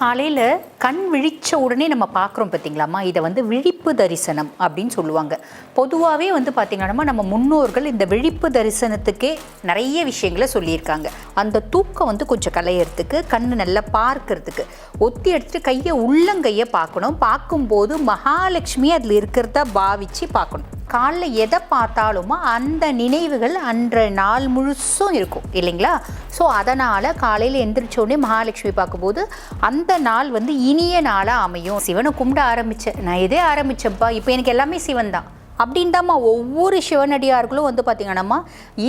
காலையில் கண் விழிச்ச உடனே நம்ம பார்க்குறோம் பார்த்தீங்களாம்மா இதை வந்து விழிப்பு தரிசனம் அப்படின்னு சொல்லுவாங்க. பொதுவாகவே வந்து பார்த்தீங்கன்னா நம்ம முன்னோர்கள் இந்த விழிப்பு தரிசனத்துக்கே நிறைய விஷயங்களை சொல்லியிருக்காங்க. அந்த தூக்கம் வந்து கொஞ்சம் கலையிறதுக்கு கண் நல்லா பார்க்கறதுக்கு. ஒத்தி எடுத்துட்டு கையை உள்ளங்கையை பார்க்கணும். பார்க்கும்போது மகாலட்சுமி அதில் இருக்கிறத பாவிச்சு பார்க்கணும். காலைல எதை பார்த்தாலுமோ அந்த நினைவுகள் அன்ற நாள் முழுசும் இருக்கும். இல்லைங்களா? ஸோ அதனால் காலையில் எந்திரிச்சோடனே மகாலட்சுமி பார்க்கும்போது அந்த நாள் வந்து இனிய நாளாக அமையும். சிவனை கும்பிட ஆரம்பித்தேன் நான் எதே ஆரம்பித்தேன்ப்பா இப்போ எனக்கு எல்லாமே சிவன் தான் அப்படின்னு ஒவ்வொரு சிவனடியார்களும் வந்து பார்த்திங்கன்னாம்மா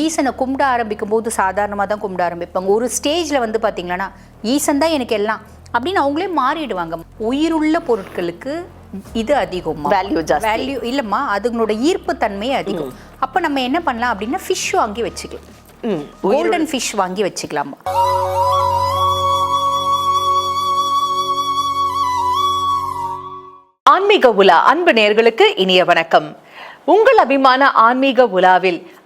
ஈசனை கும்பிட ஆரம்பிக்கும் போது சாதாரணமாக தான் கும்பிட ஆரம்பிப்பாங்க. ஒரு ஸ்டேஜில் வந்து பார்த்திங்கன்னா ஈசன் தான் எனக்கு எல்லாம். அப்படின்னு அவங்களே மாறிடுவாங்க. உயிருள்ள பொருட்களுக்கு இது அதிகம். ஜாஸ்தி. வேல்யூ இல்லைம்மா அதுங்களோட ஈர்ப்பு தன்மை அதிகம் அப்போ நம்ம என்ன பண்ணலாம் அப்படின்னா ஃபிஷ் வாங்கி வச்சுக்கலாம். கோல்டன் ஃபிஷ் வாங்கி வச்சுக்கலாமா? ஆன்மீக உலா அன்பு நேயர்களுக்கு இனிய வணக்கம். உங்கள் அபிமான ஆன்மீக உலாவில்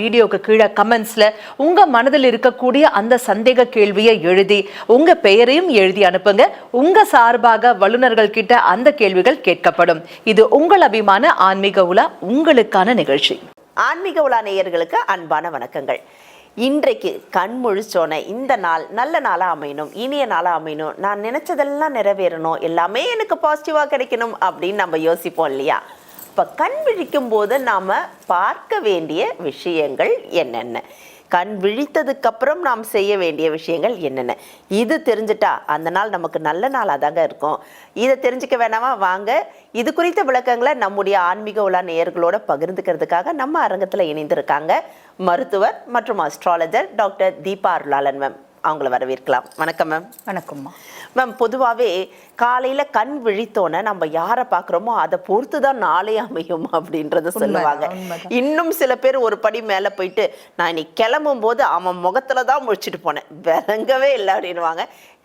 வீடியோக்கு கீழே கமெண்ட்ஸ்ல உங்க மனதில் இருக்கக்கூடிய அந்த சந்தேக கேள்வியை எழுதி உங்க பெயரையும் எழுதி அனுப்புங்க. உங்க சார்பாக வல்லுநர்கள் கிட்ட அந்த கேள்விகள் கேட்கப்படும். இது உங்கள் அபிமான ஆன்மீக உலா உங்களுக்கான நிகழ்ச்சி. ஆன்மீக உலா நேயர்களுக்கு அன்பான வணக்கங்கள். இன்றைக்கு கண் முழிச்சோன இந்த நாள் நல்ல நாளாக அமையணும் இனிய நாளாக அமையணும் நான் நினைச்சதெல்லாம் நிறைவேறணும் எல்லாமே எனக்கு பாசிட்டிவாக கிடைக்கணும் அப்படின்னு நம்ம யோசிப்போம் இல்லையா? இப்போ கண் விழிக்கும் போது நாம் பார்க்க வேண்டிய விஷயங்கள் என்னென்ன? கண் விழித்ததுக்கப்புறம் நாம் செய்ய வேண்டிய விஷயங்கள் என்னென்ன? இது தெரிஞ்சிட்டா அந்த நாள் நமக்கு நல்ல நாளாக தாங்க இருக்கும். இதை தெரிஞ்சுக்க வேணாமா? வாங்க. இது குறித்த விளக்கங்களை நம்முடைய ஆன்மீக உலா நேயர்களோட பகிர்ந்துக்கிறதுக்காக நம்ம அரங்கத்தில் இணைந்திருக்காங்க மருத்துவர் மற்றும் astrologer doctor Deepa Arulalan ma'am அவங்கள வரவேற்கலாம். வணக்கம் மேம் வணக்கம்மா மேம் பொதுவாகவே காலையில் கண் விழித்தோன்னே நம்ம யாரை பார்க்குறோமோ அதை பொறுத்து தான் நாளே அமையும் அப்படின்றத சொல்லுவாங்க. இன்னும் சில பேர் ஒரு படி மேலே போயிட்டு நான் இன்னைக்கு கிளம்பும் போது அவன் முகத்துல தான் முழிச்சிட்டு போனேன். விளங்கவே இல்லை அப்படின்னுவாங்க.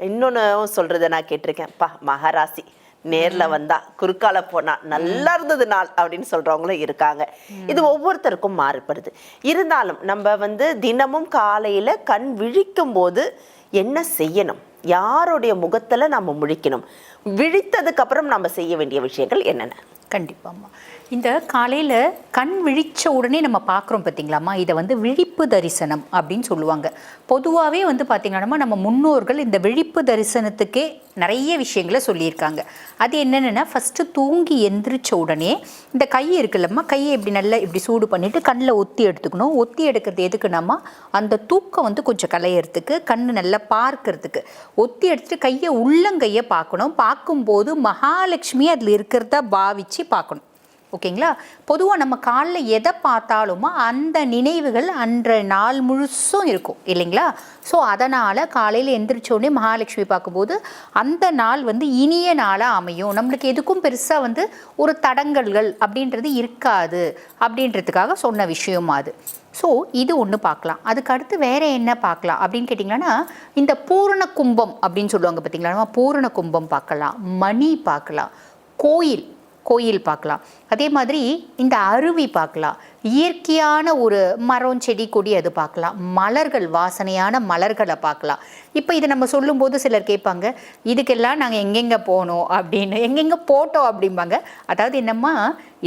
இன்னொன்று சொல்றதை நான் கேட்டிருக்கேன். பா மகாராசி. நேர்ல வந்தா குறுக்கால போனா நல்லா இருந்தது நாள் அப்படின்னு சொல்றவங்களும் இருக்காங்க. இது ஒவ்வொருத்தருக்கும் மாறுபடுது. இருந்தாலும் நம்ம வந்து தினமும் காலையில கண் விழிக்கும் போது என்ன செய்யணும்? யாருடைய முகத்துல நம்ம முழிக்கணும்? விழித்ததுக்கு அப்புறம் நம்ம செய்ய வேண்டிய விஷயங்கள் என்னென்ன? கண்டிப்பாம்மா. இந்த காலையில் கண் விழிச்ச உடனே நம்ம பார்க்குறோம் பார்த்தீங்களாம்மா இதை வந்து விழிப்பு தரிசனம் அப்படின்னு சொல்லுவாங்க. பொதுவாகவே வந்து பார்த்தீங்கன்னா நம்ம முன்னோர்கள் இந்த விழிப்பு தரிசனத்துக்கே நிறைய விஷயங்களை சொல்லியிருக்காங்க. அது என்னென்னா ஃபஸ்ட்டு தூங்கி எந்திரிச்ச உடனே இந்த கை இருக்குல்லம்மா கையை இப்படி நல்லா இப்படி சூடு பண்ணிவிட்டு கண்ணில் ஒத்தி எடுத்துக்கணும். ஒத்தி எடுக்கிறது எதுக்குனாமா அந்த தூக்கம் வந்து கொஞ்சம் கலையிறதுக்கு கண் நல்லா பார்க்கறதுக்கு. ஒத்தி எடுத்துட்டு கையை உள்ளங்கையை பார்க்கணும். பார்க்கும்போது மகாலட்சுமி அதில் இருக்கிறதா பாவிச்சு பார்க்கணும். ஓகேங்களா? பொதுவாக நம்ம காலில் எதை பார்த்தாலுமோ அந்த நினைவுகள் அன்ற நாள் முழுசும் இருக்கும் இல்லைங்களா? ஸோ அதனால் காலையில் எந்திரிச்சோடனே மகாலட்சுமி பார்க்கும்போது அந்த நாள் வந்து இனிய நாளாக அமையும். நம்மளுக்கு எதுக்கும் பெருசாக வந்து ஒரு தடங்கல்கள் அப்படின்றது இருக்காது அப்படின்றதுக்காக சொன்ன விஷயம் அது. ஸோ இது ஒன்று பார்க்கலாம். அதுக்கு அடுத்து வேற என்ன பார்க்கலாம்? அப்படின்னு கேட்டிங்கன்னா இந்த பூரண கும்பம் அப்படின்னு சொல்லுவாங்க பார்த்தீங்களா நம்ம பூரண கும்பம் பார்க்கலாம் மணி பார்க்கலாம் கோயில் கோயில் பார்க்கலாம். அதே மாதிரி இந்த அருவி பார்க்கலாம். இயற்கையான ஒரு மரம் செடி கொடி அது பார்க்கலாம். மலர்கள் வாசனையான மலர்களை பார்க்கலாம். இப்போ இதை நம்ம சொல்லும்போது சிலர் கேட்பாங்க இதுக்கெல்லாம் நாங்கள் எங்கெங்கே போனோம்? அப்படின்னு. எங்கெங்கே போட்டோம்? அப்படிம்பாங்க. அதாவது என்னம்மா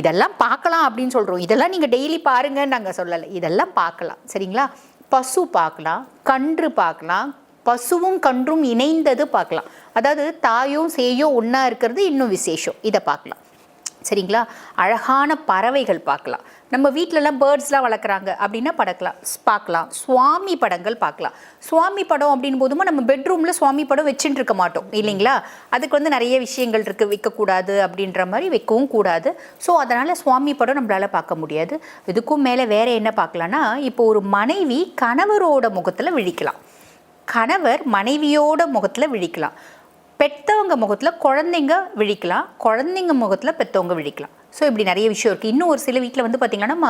இதெல்லாம் பார்க்கலாம் அப்படின்னு சொல்கிறோம் இதெல்லாம் நீங்கள் டெய்லி பாருங்கன்னு நாங்கள் சொல்லலை. இதெல்லாம் பார்க்கலாம். சரிங்களா? பசு பார்க்கலாம் கன்று பார்க்கலாம் பசுவும் கன்றும் இணைந்தது பார்க்கலாம். அதாவது தாயும் சேயும் ஒன்றா இருக்கிறது இன்னும் விசேஷம். இதை பார்க்கலாம். சரிங்களா? அழகான பறவைகள் பார்க்கலாம். நம்ம வீட்டிலலாம் பேர்ட்ஸ்லாம் வளர்க்குறாங்க அப்படின்னா படக்கலாம். பார்க்கலாம். சுவாமி படங்கள் பார்க்கலாம். சுவாமி படம் அப்படின் போதுமா நம்ம பெட்ரூமில் சுவாமி படம் வச்சுட்டு இருக்க மாட்டோம். இல்லைங்களா? அதுக்கு வந்து நிறைய விஷயங்கள் இருக்குது வைக்கக்கூடாது அப்படின்ற மாதிரி வைக்கவும் கூடாது. ஸோ அதனால் சுவாமி படம் நம்மளால் பார்க்க முடியாது. இதுக்கும் மேலே வேறு என்ன பார்க்கலான்னா இப்போ ஒரு மனைவி கணவரோட முகத்தில் விழிக்கலாம். கணவர் மனைவியோட முகத்தில் விழிக்கலாம். பெற்றவங்க முகத்தில் குழந்தைங்க விழிக்கலாம். குழந்தைங்க முகத்தில் பெற்றவங்க விழிக்கலாம். ஸோ இப்படி நிறைய விஷயம் இருக்குது இன்னும் ஒரு சில வீட்டில் வந்து பார்த்திங்கன்னா நம்ம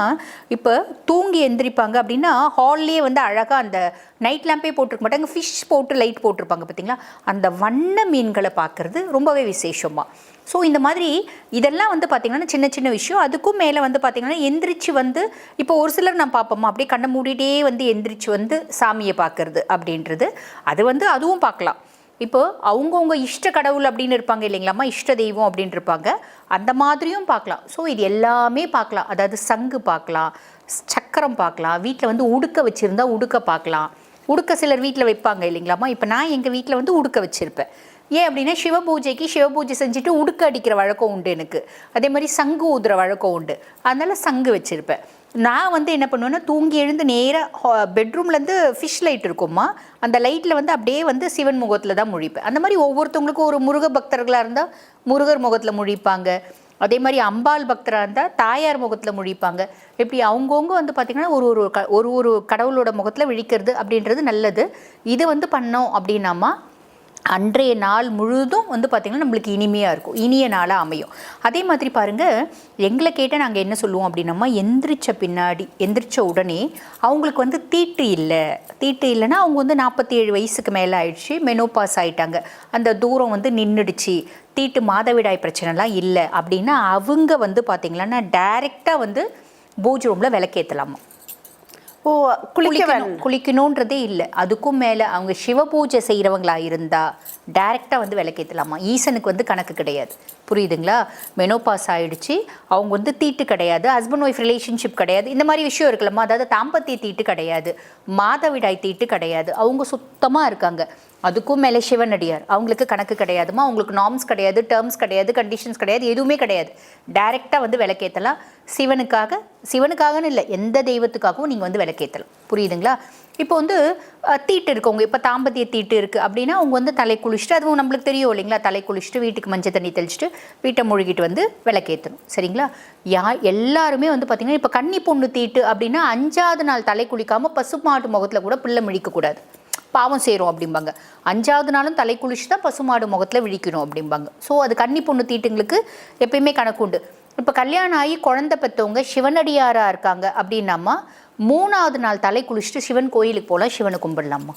இப்போ தூங்கி எந்திரிப்பாங்க அப்படின்னா ஹால்லேயே வந்து அழகாக அந்த நைட் லேம்பே போட்டிருக்க மாட்டாங்க. ஃபிஷ் போட்டு லைட் போட்டிருப்பாங்க பார்த்திங்களா அந்த வண்ண மீன்களை பார்க்குறது ரொம்பவே விசேஷமாக ஸோ இந்த மாதிரி இதெல்லாம் வந்து பார்த்திங்கன்னா சின்ன சின்ன விஷயம். அதுக்கும் மேலே வந்து பார்த்திங்கன்னா எந்திரிச்சு வந்து இப்போ ஒரு சிலர் நான் பார்ப்போமா அப்படியே கண்ணை மூடிட்டே வந்து எந்திரிச்சு வந்து சாமியை பார்க்குறது அப்படின்றது. அது வந்து அதுவும் பார்க்கலாம் இப்போ அவங்கவுங்க இஷ்ட கடவுள் அப்படின்னு இருப்பாங்க இல்லைங்களாம்மா இஷ்ட தெய்வம் அப்படின்னு இருப்பாங்க. அந்த மாதிரியும் பார்க்கலாம். ஸோ இது எல்லாமே பார்க்கலாம். அதாவது சங்கு பார்க்கலாம் சக்கரம் பார்க்கலாம் வீட்டில் வந்து உடுக்க வச்சுருந்தா உடுக்க பார்க்கலாம். உடுக்க சிலர் வீட்டில் வைப்பாங்க இல்லைங்களாம்மா இப்போ நான் எங்கள் வீட்டில் வந்து உடுக்க வச்சுருப்பேன். ஏன் அப்படின்னா சிவபூஜைக்கு சிவபூஜை செஞ்சுட்டு உடுக்க அடிக்கிற வழக்கம் உண்டு எனக்கு. அதே மாதிரி சங்கு ஊதுற வழக்கம் உண்டு. அதனால் சங்கு வச்சுருப்பேன். நான் வந்து என்ன பண்ணுவேன்னா தூங்கி எழுந்து நேராக பெட்ரூம்லேருந்து ஃபிஷ் லைட் இருக்குமா அந்த லைட்டில் வந்து அப்படியே வந்து சிவன் முகத்தில் தான் முழிப்பேன். அந்த மாதிரி ஒவ்வொருத்தவங்களுக்கும் ஒரு முருக பக்தர்களாக இருந்தால் முருகர் முகத்தில் முழிப்பாங்க. அதே மாதிரி அம்பாள் பக்தராக இருந்தால் தாயார் முகத்தில் முழிப்பாங்க. இப்படி அவங்கவுங்க வந்து பார்த்திங்கன்னா ஒரு ஒரு க ஒரு ஒரு கடவுளோட முகத்தில் விழிக்கிறது அப்படின்றது நல்லது. இது வந்து பண்ணோம் அப்படின்னாமா அன்றைய நாள் முழுதும் வந்து பார்த்திங்கன்னா நம்மளுக்கு இனிமையாக இருக்கும். இனிய நாளாக அமையும். அதே மாதிரி பாருங்கள் எங்களை கேட்டால் நாங்கள் என்ன சொல்லுவோம் அப்படின்னம்மா எந்திரிச்ச பின்னாடி எந்திரிச்ச உடனே அவங்களுக்கு வந்து தீட்டு இல்லை. தீட்டு இல்லைன்னா அவங்க வந்து நாற்பத்தி ஏழு வயசுக்கு மேலே ஆயிடுச்சு மெனோபாஸ் ஆயிட்டாங்க. அந்த தூரம் வந்து நின்றுடுச்சு தீட்டு மாதவிடாய் பிரச்சனைலாம் இல்லை அப்படின்னா அவங்க வந்து பார்த்திங்கன்னா டைரெக்டாக வந்து பூஜ் ரூமில் விளக்கேற்றலாமா ஓ குளிக்க குளிக்கணும். குளிக்கணுன்றதே இல்லை. அதுக்கும் மேலே அவங்க சிவ பூஜை செய்கிறவங்களா இருந்தா டைரெக்டாக வந்து விளக்கேற்றலாமா ஈசனுக்கு வந்து கணக்கு கிடையாது. புரியுதுங்களா? மெனோபாஸ் ஆயிடுச்சு. அவங்க வந்து தீட்டு கிடையாது. ஹஸ்பண்ட் ஒய்ஃப் ரிலேஷன்ஷிப் கிடையாது. இந்த மாதிரி விஷயம் இருக்குல்லம்மா. அதாவது தாம்பத்திய தீட்டு கிடையாது. மாதவிடாய் தீட்டு கிடையாது. அவங்க சுத்தமாக இருக்காங்க. அதுக்கும் மேலே சிவனடியார் அவங்களுக்கு கணக்கு கிடையாதுமா? அவங்களுக்கு நார்ம்ஸ் கிடையாது டேர்ம்ஸ் கிடையாது கண்டிஷன்ஸ் கிடையாது எதுவுமே கிடையாது. டைரெக்டாக வந்து விளக்கேற்றலாம் சிவனுக்காக சிவனுக்காகன்னு இல்லை எந்த தெய்வத்துக்காகவும் நீங்கள் வந்து விளக்கேற்றலாம் புரியுதுங்களா? இப்போ வந்து தீட்டு இருக்கவங்க இப்போ தாம்பத்திய தீட்டு இருக்குது அப்படின்னா அவங்க வந்து தலை குளிச்சுட்டு அதுவும் நம்மளுக்கு தெரியும் இல்லைங்களா? தலை குளிச்சுட்டு வீட்டுக்கு மஞ்சள் தண்ணி தெளிச்சுட்டு வீட்டை முழுகிட்டு வந்து விளக்கேற்றணும் சரிங்களா? யா எல்லாருமே வந்து பார்த்திங்கன்னா இப்போ கன்னி பொண்ணு தீட்டு அப்படின்னா அஞ்சாவது நாள் தலை குளிக்காமல் பசுமாட்டு முகத்தில் கூட பிள்ளை முழிக்கக்கூடாது பாவம் சேரும் அப்படிம்பாங்க. அஞ்சாவது நாளும் தலை குளிச்சு தான் பசுமாடு முகத்தில் விழிக்கணும் அப்படிம்பாங்க. ஸோ அது கன்னி பொண்ணு தீட்டுங்களுக்கு எப்பயுமே கணக்கு உண்டு. இப்போ கல்யாணம் ஆகி குழந்தை பெற்றவங்க சிவனடியாராக இருக்காங்க அப்படின்னாமா மூணாவது நாள் தலை குளிச்சுட்டு சிவன் கோயிலுக்கு போகலாம் சிவனை கும்பிடலாமா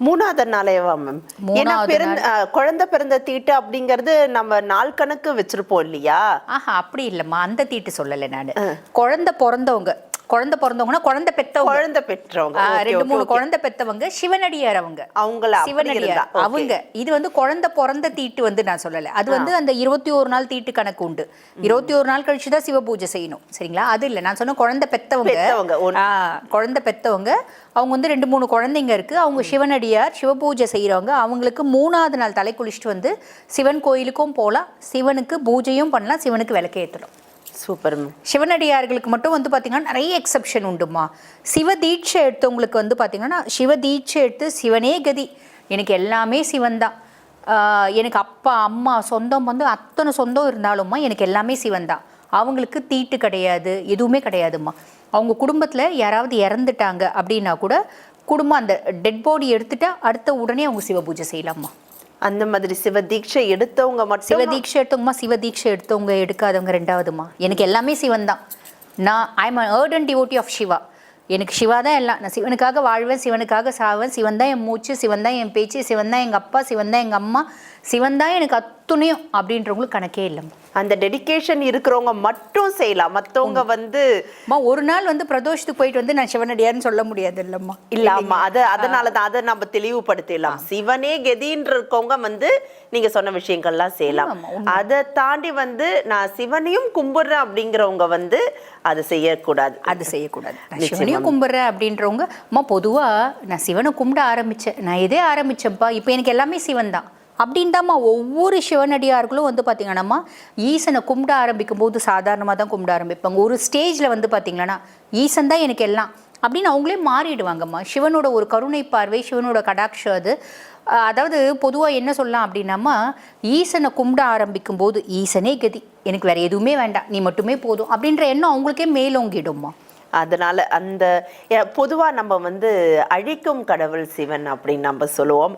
மூணாவது நாளேவா மேம் ஏன்னா பிறந்த குழந்தை பிறந்த தீட்டு அப்படிங்கிறது நம்ம நாள் கணக்கு வச்சிருப்போம் இல்லையா? ஆஹா அப்படி இல்லைம்மா. அந்த தீட்டு சொல்லலை நான். குழந்தை பிறந்தவங்க குழந்தை பிறந்தவங்கன்னா குழந்தை பெற்றவங்க குழந்தை பெற்றவங்க. ரெண்டு மூணு. குழந்தை பெத்தவங்க சிவனடியார் அவங்க அவங்கள சிவனடியார். அவங்க இது வந்து குழந்தை பிறந்த தீட்டு வந்து நான் சொல்லல. அது வந்து அந்த இருபத்தி ஒரு நாள் தீட்டு கணக்கு உண்டு. இருபத்தி ஒரு நாள் கழிச்சு தான் சிவ பூஜை செய்யணும். சரிங்களா? அது இல்ல. நான் சொன்ன குழந்தை பெத்தவங்க பெத்தவங்க, குழந்தை பெத்தவங்க அவங்க வந்து ரெண்டு மூணு குழந்தைங்க இருக்கு. அவங்க சிவனடியார் சிவ பூஜை செய்யறவங்க அவங்களுக்கு மூணாவது நாள் தலை குளிச்சுட்டு வந்து சிவன் கோயிலுக்கும் போகலாம் சிவனுக்கு பூஜையும் பண்ணலாம். சிவனுக்கு விளக்கேற்றணும் சூப்பர் சிவனடியார்களுக்கு மட்டும் வந்து பார்த்திங்கன்னா நிறைய எக்ஸப்ஷன் உண்டுமா? சிவ தீட்சை எடுத்தவங்களுக்கு வந்து பார்த்தீங்கன்னா சிவ தீட்சை எடுத்து சிவனே கதி. எனக்கு எல்லாமே சிவன் தான். எனக்கு அப்பா அம்மா சொந்தம் வந்து அத்தனை சொந்தம் இருந்தாலும்மா எனக்கு எல்லாமே சிவன் தான். அவங்களுக்கு தீட்டு கிடையாது எதுவுமே கிடையாதும்மா. அவங்க குடும்பத்தில் யாராவது இறந்துட்டாங்க அப்படின்னா கூட குடும்பம் அந்த டெட் பாடி எடுத்துட்டா அடுத்த உடனே அவங்க சிவ பூஜை செய்யலாமா அந்த மாதிரி சிவ தீட்சை எடுத்தவங்க மட்டும்? சிவ தீட்சை எடுத்தவங்கம்மா சிவ தீட்சை எடுத்தவங்க எடுக்காதவங்க ரெண்டாவதுமா எனக்கு எல்லாமே சிவன் தான் நான் I am ardent devotee of Shiva எனக்கு சிவா தான் எல்லாம். நான் சிவனுக்காக வாழ்வேன் சிவனுக்காக சாவேன். சிவன் தான் என் மூச்சு சிவன் தான் என் பேச்சு சிவன் தான் எங்கள் அப்பா சிவன் தான் எங்கள் அம்மா. சிவன் தான் எனக்கு அத்துணையும் அப்படின்றவங்களுக்கு கணக்கே இல்லைம்மா அந்த டெடிகேஷன் இருக்கிறவங்க மட்டும் செய்யலாம். மத்தவங்க வந்து அம்மா ஒரு நாள் வந்து பிரதோஷத்துக்கு போயிட்டு வந்து நான் சிவனடியார்னு சொல்ல முடியாது இல்லைம்மா. இல்ல ஆமா அத அதனாலதான் அதை நம்ம தெளிவுபடுத்திடலாம். சிவனே கெதின்னு இருக்கவங்க வந்து நீங்க சொன்ன விஷயங்கள்லாம் செய்யலாம். அதை தாண்டி வந்து நான் சிவனையும் கும்பிடுறேன் அப்படிங்கிறவங்க வந்து அதை செய்யக்கூடாது. அது செய்யக்கூடாது. சிவனையும் கும்பிட்றேன் அப்படின்றவங்க அம்மா பொதுவாக நான் சிவனை கும்பிட ஆரம்பித்தேன் நான் எதே ஆரம்பித்தேன்ப்பா இப்போ எனக்கு எல்லாமே சிவன் தான் அப்படின்தாம்மா ஒவ்வொரு சிவனடியார்களும் வந்து பார்த்தீங்கன்னாம்மா ஈசனை கும்பிட ஆரம்பிக்கும் போது சாதாரணமாக தான் கும்பிட ஆரம்பிப்பாங்க. ஒரு ஸ்டேஜில் வந்து பார்த்தீங்கன்னா ஈசன் தான் எனக்கு எல்லாம். அப்படின்னு அவங்களே மாறிடுவாங்கம்மா. சிவனோட ஒரு கருணை பார்வை சிவனோட கடாட்சம் அது. அதாவது பொதுவாக என்ன சொல்லலாம் அப்படின்னாமா ஈசனை கும்பிட ஆரம்பிக்கும் போது ஈசனே கதி எனக்கு வேறு எதுவுமே வேண்டாம். நீ மட்டுமே போதும். அப்படின்ற எண்ணம் அவங்களுக்கே மேலோங்கிடும்மா. அதனால் அந்த பொதுவாக நம்ம வந்து அழிக்கும் கடவுள் சிவன் அப்படின்னு நம்ம சொல்லுவோம்.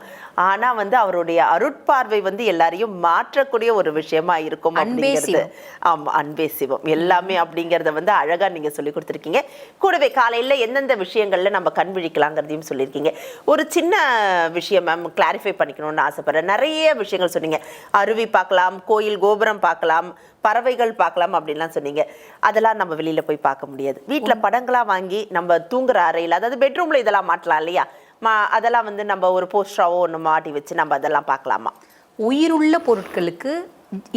ஆனா வந்து அவருடைய அருட்பார்வை வந்து எல்லாரையும் மாற்றக்கூடிய ஒரு விஷயமா இருக்கும் அப்படிங்கிறது. ஆமா அன்பே சிவம். எல்லாமே அப்படிங்கறத வந்து அழகா நீங்க சொல்லி கொடுத்துருக்கீங்க. கூடவே காலையில எந்தெந்த விஷயங்கள்ல நம்ம கண் விழிக்கலாங்கிறதையும் சொல்லியிருக்கீங்க. ஒரு சின்ன விஷயம் மேம் கிளாரிஃபை பண்ணிக்கணும்னு ஆசைப்படுறேன். நிறைய விஷயங்கள் சொன்னீங்க. அருவி பார்க்கலாம் கோயில் கோபுரம் பார்க்கலாம் பறவைகள் பார்க்கலாம் அப்படின்லாம் சொன்னீங்க. அதெல்லாம் நம்ம வெளியில போய் பார்க்க முடியாது. வீட்ல படங்களா வாங்கி நம்ம தூங்குற அறையில அதாவது பெட்ரூம்ல இதெல்லாம் மாட்டலாம் இல்லையா? மா அதெல்லாம் வந்து நம்ம ஒரு போஸ்டராவோ ஒன்று மாட்டி வச்சு நம்ம அதெல்லாம் பார்க்கலாமா? உயிருள்ள பொருட்களுக்கு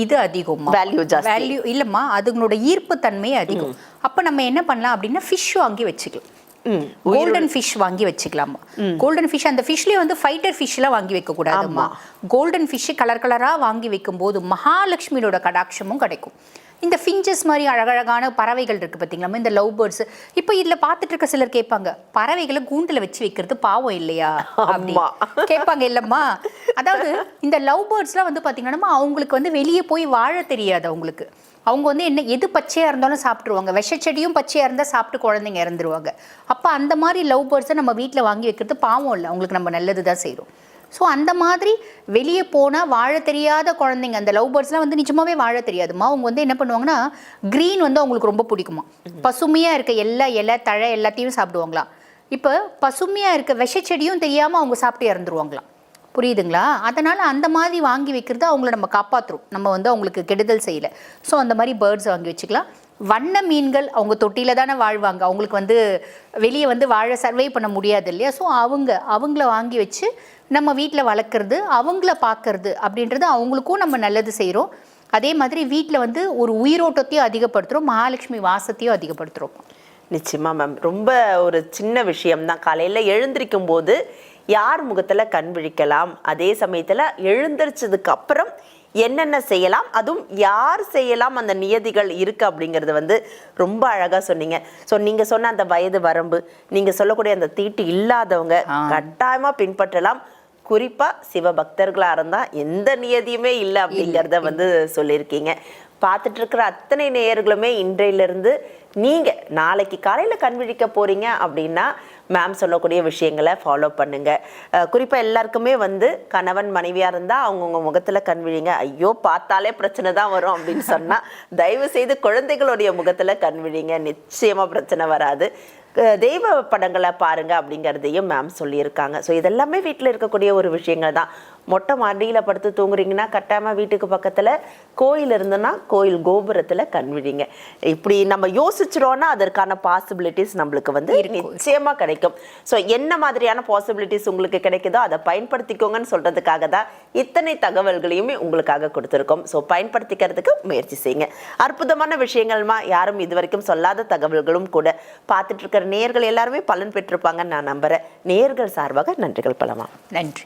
இது அதிகம். ஜாஸ்தி. வேல்யூ இல்லம்மா அதுங்களோட ஈர்ப்பு தன்மை அதிகம் அப்ப நம்ம என்ன பண்ணலாம் அப்படின்னா ஃபிஷ் வாங்கி வச்சுக்கலாம். கோல்டன் ஃபிஷ் வாங்கி வச்சுக்கலாமா? கோல்டன் ஃபிஷ் அந்த ஃபிஷ்லயே வந்து ஃபைட்டர் ஃபிஷ்லாம் வாங்கி வைக்க கூடாதும்மா கோல்டன் ஃபிஷ் கலர் கலரா வாங்கி வைக்கும்போது மகாலட்சுமியோட கடாட்சமும் கிடைக்கும். இந்த ஃபிஞ்சஸ் மாதிரி அழகழகான பறவைகள் இருக்கு பார்த்தீங்களா இந்த லவ் பேர்ட்ஸ் இப்போ இதுல பார்த்துட்டு இருக்க சிலர் கேட்பாங்க பறவைகளை கூண்டுல வச்சு வைக்கிறது பாவம் இல்லையா? அப்படி. ஆமா. கேட்பாங்க இல்லம்மா. அதாவது இந்த லவ் பேர்ட்ஸ்லாம் வந்து பார்த்தீங்கன்னா அவங்களுக்கு வந்து வெளியே போய் வாழ தெரியாது அவங்களுக்கு. அவங்க வந்து என்ன எது பச்சையா இருந்தாலும் சாப்பிட்ருவாங்க விஷச்செடியும் பச்சையா இருந்தா சாப்பிட்டு குழந்தைங்க இறந்துருவாங்க. அப்ப அந்த மாதிரி லவ் பேர்ட்ஸை நம்ம வீட்ல வாங்கி வைக்கிறது பாவம் இல்லை. அவங்களுக்கு நம்ம நல்லது தான் செய்கிறோம் ஸோ அந்த மாதிரி வெளியே போனால் வாழ தெரியாத குழந்தைங்க அந்த லவ் பேர்ட்ஸ்லாம் வந்து நிஜமாவே வாழ தெரியாதுமா அவங்க வந்து என்ன பண்ணுவாங்கன்னா க்ரீன் வந்து அவங்களுக்கு ரொம்ப பிடிக்குமா? பசுமையாக இருக்க எல்லா இலை தழை எல்லாத்தையும் சாப்பிடுவாங்களா? இப்போ பசுமையாக இருக்க விஷச்செடியும் தெரியாமல் அவங்க சாப்பிட்டு இறந்துருவாங்களாம். புரியுதுங்களா? அதனால் அந்த மாதிரி வாங்கி வைக்கிறது அவங்கள நம்ம காப்பாற்றுறோம் நம்ம வந்து அவங்களுக்கு கெடுதல் செய்யலை. ஸோ அந்த மாதிரி பேர்ட்ஸ் வாங்கி வச்சுக்கலாம். வண்ண மீன்கள் அவங்க தொட்டியில் தானே வாழ்வாங்க. அவங்களுக்கு வந்து வெளியே வந்து வாழ சர்வை பண்ண முடியாது இல்லையா? ஸோ அவங்க அவங்கள வாங்கி வச்சு நம்ம வீட்டில் வளர்க்குறது அவங்கள பார்க்கறது அப்படின்றது அவங்களுக்கும் நம்ம நல்லது செய்கிறோம் அதே மாதிரி வீட்டில் வந்து ஒரு உயிரோட்டத்தையும் அதிகப்படுத்துகிறோம் மகாலட்சுமி வாசத்தையும் அதிகப்படுத்துகிறோம் நிச்சயமா மேம் ரொம்ப ஒரு சின்ன விஷயம் தான் காலையில எழுந்திருக்கும் போது யார் முகத்துல கண் விழிக்கலாம் அதே சமயத்துல எழுந்திரிச்சதுக்கு அப்புறம் என்னென்ன செய்யலாம் அதுவும் யார் செய்யலாம் அந்த நியதிகள் இருக்கு அப்படிங்கறது வந்து ரொம்ப அழகா சொன்னீங்க. ஸோ நீங்க சொன்ன அந்த வயது வரம்பு நீங்க சொல்லக்கூடிய அந்த தீட்டு இல்லாதவங்க கட்டாயமா பின்பற்றலாம். குறிப்பா சிவபக்தர்களா இருந்தா எந்த நியதியுமே இல்லை அப்படிங்கிறத வந்து சொல்லியிருக்கீங்க. பார்த்துட்டு இருக்கிற அத்தனை நேயர்களுமே இன்றையிலிருந்து நீங்க நாளைக்கு காலையில கண் விழிக்க போறீங்க அப்படின்னா மேம் சொல்லக்கூடிய விஷயங்களை ஃபாலோ பண்ணுங்க. அஹ் குறிப்பா எல்லாருக்குமே வந்து கணவன் மனைவியா இருந்தா அவங்கவுங்க முகத்துல கண் விழிங்க. ஐயோ பார்த்தாலே பிரச்சனை தான் வரும் அப்படின்னு சொன்னா தயவு செய்து குழந்தைகளுடைய முகத்துல கண் விழிங்க. நிச்சயமா பிரச்சனை வராது. தெய்வ படங்களை பாருங்க அப்படிங்கிறதையும் மேம் சொல்லியிருக்காங்க. ஸோ இதெல்லாமே வீட்டில் இருக்கக்கூடிய ஒரு விஷயங்கள் தான் மொட்டை மாடியில் படுத்து தூங்குறீங்கன்னா கட்டாயமாக வீட்டுக்கு பக்கத்தில் கோயில் இருந்ததுன்னா கோயில் கோபுரத்தில் கண் விழிங்க. இப்படி நம்ம யோசிச்சிரோன்னா அதற்கான பாசிபிலிட்டிஸ் நம்மளுக்கு வந்து நிச்சயமாக கிடைக்கும். ஸோ என்ன மாதிரியான பாசிபிலிட்டிஸ் உங்களுக்கு கிடைக்குதோ அதை பயன்படுத்திக்கோங்கன்னு சொல்கிறதுக்காக தான் இத்தனை தகவல்களையுமே உங்களுக்காக கொடுத்துருக்கோம். ஸோ பயன்படுத்திக்கிறதுக்கு முயற்சி செய்யுங்க. அற்புதமான விஷயங்கள்மா யாரும் இது வரைக்கும் சொல்லாத தகவல்களும் கூட பார்த்துட்டு இருக்கிற நேயர்கள் எல்லாருமே பலன் பெற்றிருப்பாங்கன்னு நான் நம்புறேன். நேயர்கள் சார்பாக நன்றிகள் பலமா. நன்றி.